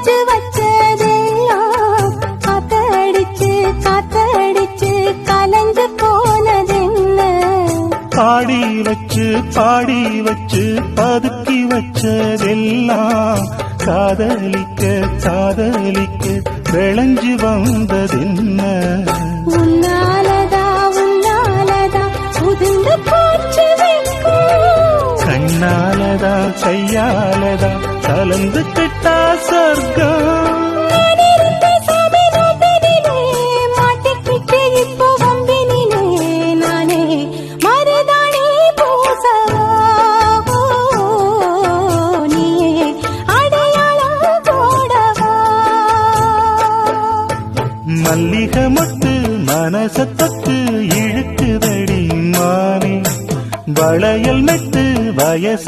வச்சு வச்சதெல்லாம் காத்தடிச்சு காத்தடிச்சு கலைஞ்சு போனதென்ன? பாடி வச்சு பாடி வச்சு பதுக்கி வச்சதெல்லாம் காதலிக்க காதலிக்க விளைஞ்சு வந்ததென்ன? கண்ணாலதா கையாலதா கலந்து கிட்டா சொர்க்கம் மல்லிகை மொட்டு மனச தொட்டு இழுக்குதடி மானே. வளையல் மெட்டு வயச